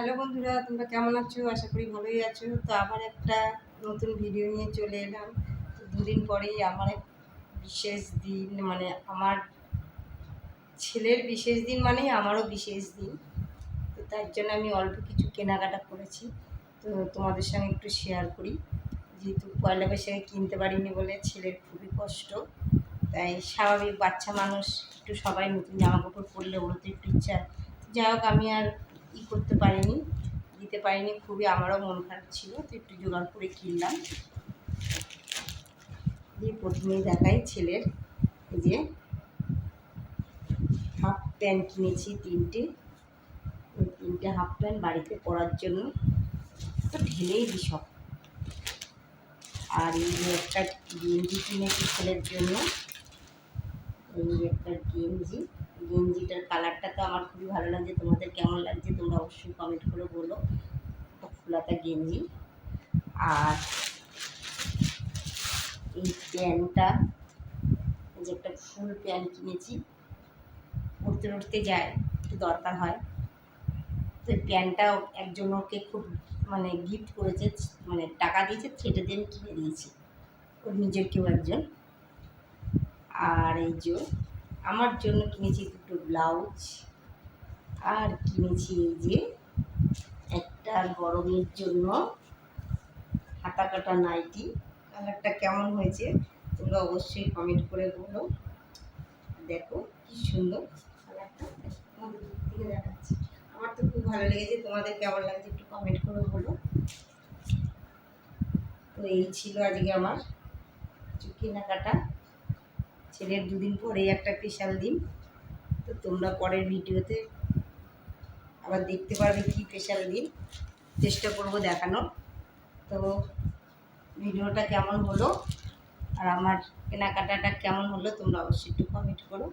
Hello বন্ধুরা, তোমরা কেমন আছো? আশা করি ভালোই আছো। তো আবার একটা নতুন ভিডিও নিয়ে চলে এলাম। দুদিন পরেই আমার এক বিশেষ দিন মানে আমার ছেলের বিশেষ দিন মানে আমারও বিশেষ দিন। তো তার জন্য আমি অল্প কিছু কেনাকাটা করেছি। তো তোমাদের সঙ্গে একটু শেয়ার করি। যেহেতু পয়লা বৈশাখে কিনতে পারিনি বলে ছেলের খুবই কষ্ট, তাই স্বাভাবিক বাচ্চা মানুষ একটু সবাই নতুন জামা কাপড় পরলে ওরও তো একটু ইচ্ছা। যাই হোক, আমি আর ই করতে পারিনি, দিতে পারিনি, খুবই আমারও মন খারাপ ছিল, তো একটু জোগাড় করে কিনলাম। দিয়ে প্রথমেই দেখাই ছেলের যে হাফ প্যান্ট কিনেছি তিনটে। ওই তিনটে হাফ প্যান্ট বাড়িতে পরার জন্য, তো ঢেলেই দিই সব। আর এই একটা গেঞ্জি কিনেছি ছেলের জন্য এই একটা গেঞ্জি। গেঞ্জিটার কালারটা তো আমার খুবই ভালো লাগছে। তোমাদের কেমন লাগছে তোমরা অবশ্যই কমেন্ট করে বলো। ফুলাতা গেঞ্জি। আর এই প্যান্টটা যে একটা ফুল প্যান্ট কিনেছি। উঠতে উঠতে যায়, একটু দরকার হয়। তো এই প্যান্টটাও একজন ওকে খুব মানে গিফট করেছে মানে টাকা দিয়েছে, সেটা দিয়ে কিনে দিয়েছি। ওর নিজের কেউ একজন। আর এই যে আমার জন্য কিনেছি দুটো ব্লাউজ। আর কিনেছি এই যে একটা গরমের জন্য হাতা কাটা নাইটি। কালারটা কেমন হয়েছে তোমরা অবশ্যই কমেন্ট করে বলো। দেখো কি সুন্দর কালারটা। দেখাচ্ছি আমার তো খুব ভালো লেগেছে, তোমাদের কেমন লাগছে একটু কমেন্ট করে বলো। তো এই ছিল আজকে আমার কিছু কেনাকাটা। ছেলের দুদিন পরেই একটা স্পেশাল দিন। তো তোমরা পরের ভিডিওতে আবার দেখতে পারবে কী স্পেশাল দিন। চেষ্টা করব দেখানোর। তো ভিডিওটা কেমন হলো? আর আমার কেনাকাটাটা কেমন হলো? তোমরা অবশ্যই একটু কমেন্ট করো।